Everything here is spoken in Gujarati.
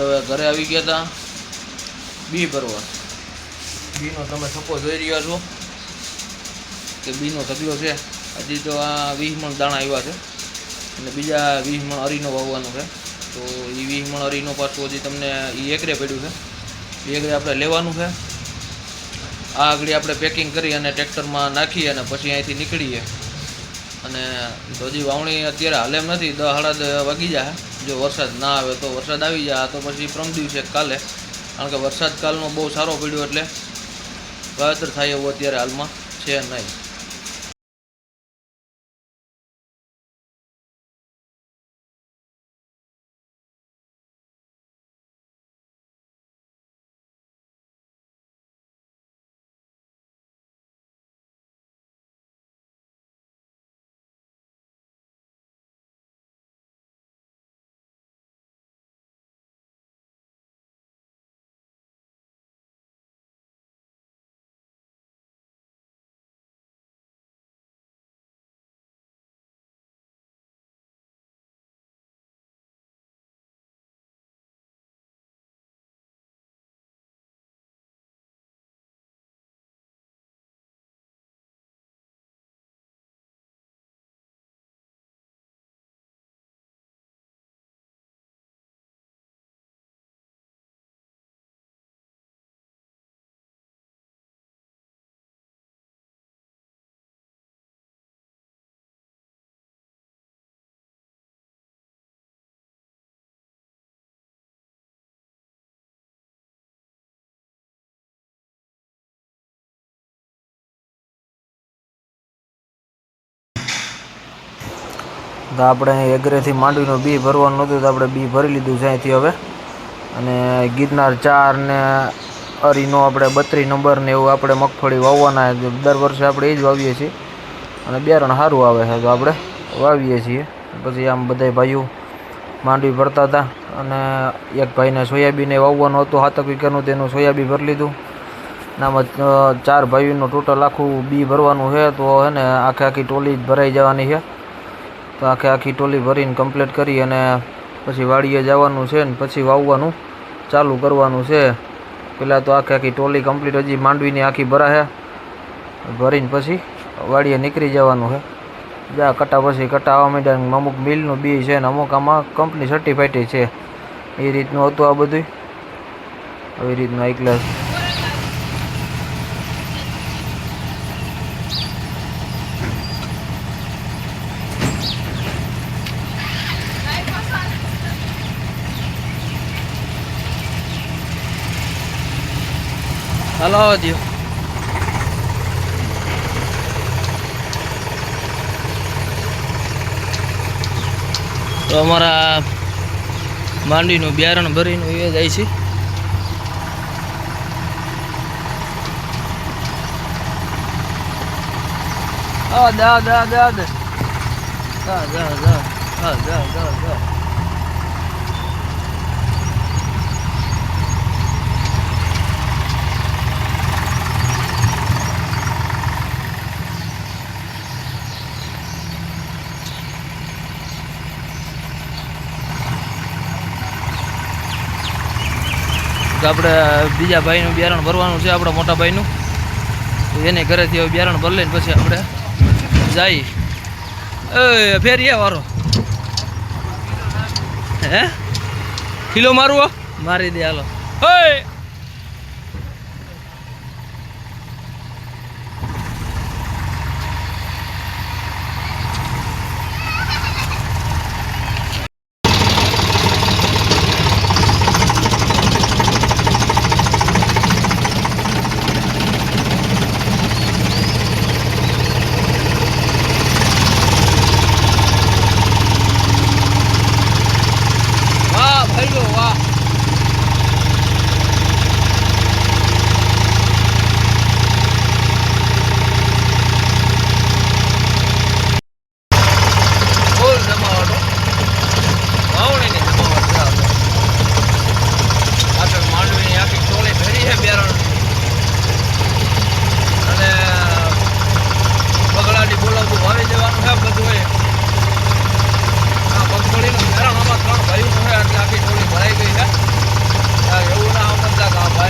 આપણે હવે ઘરે આવી ગયા હતા બી ભરવા. બીનો તમે થપ્પો જોઈ રહ્યા છો? કે બીનો થકલો છે. હજી તો આ વીસ મણ દાણા આવ્યા છે. અને બીજા વીસ મણ અરીનો વાવવાનો છે. તો એ વીસ મણ અરીનો પાછું હજી તમને એ એકરે પડ્યું છે. એ એકરે આપણે લેવાનું છે. આ આગળ આપણે પેકિંગ કરી અને ટ્રેક્ટરમાં નાખીએ અને પછી અહીંથી નીકળીએ. અને હજી વાવણી અત્યારે હાલે એમ નથી. દસ સાડા વાગી જાય. જો વરસાદ ના આવે તો વરસાદ આવી જાય તો પછી પ્રમ દિવસે કાલે. કારણ કે વરસાદ કાલનો બહુ સારો પડ્યો એટલે વાવેતર થાય એવું અત્યારે હાલમાં છે નહીં. તો આપણે એગ્રેથી માંડવીનું બી ભરવાનું નહોતું તો આપણે બી ભરી લીધું છે અહીંથી હવે. અને ગિરનાર ચાર ને અરીનો આપણે બત્રીસ નંબર ને એવું આપણે મગફળી વાવવાના દર વર્ષે આપણે એ જ વાવીએ છીએ. અને બિયારણ સારું આવે છે તો આપણે વાવીએ છીએ. પછી આમ બધાય ભાઈઓ માંડવી ભરતા હતા અને એક ભાઈને સોયાબીન વાવવાનું હતું સાતક વીઘાનું તેનું સોયાબીન ભરી લીધું. આમાં ચાર ભાઈઓનું ટોટલ આખું બી ભરવાનું છે તો હે ને આખે આખી ટોલી જ ભરાઈ જવાની છે. તો આખે આખી ટોલી ભરીને કમ્પ્લીટ કરી અને પછી વાડીએ જવાનું છે ને પછી વાવવાનું, ચાલુ કરવાનું છે. પહેલાં તો આખે આખી ટોલી કમ્પ્લીટ હજી માંડવીની આખી ભરાશે ભરીને પછી વાડીએ નીકળી જવાનું છે જા, કટા પછી કટા આવવા માંડ્યા અમુક મિલનું બી છે ને અમુક આમાં કંપની સર્ટિફાઈડ છે. એ રીતનું હતું આ બધું આવી રીતનું એક હલાવો દો તો અમારા માંડવીનું બિયારણ ભરીને એ જાય છે Oh, no, no, no, no. Oh, no, no. Oh, no, no, no. તો આપણે બીજા ભાઈનું બિયારણ ભરવાનું છે આપણા મોટા ભાઈનું. તો એને ઘરેથી હવે બિયારણ ભરી લઈને પછી આપણે જઈ એ ફેરી એ વારો. હે? કિલો મારવો? મારી દે હાલો. હે! આ પગફળીનું ધોરણ આમાં ત્રણ ભાઈઓ હોય આખી ટોળી ભરાઈ ગઈ છે. એવું ના આવતા ગામ ભાઈ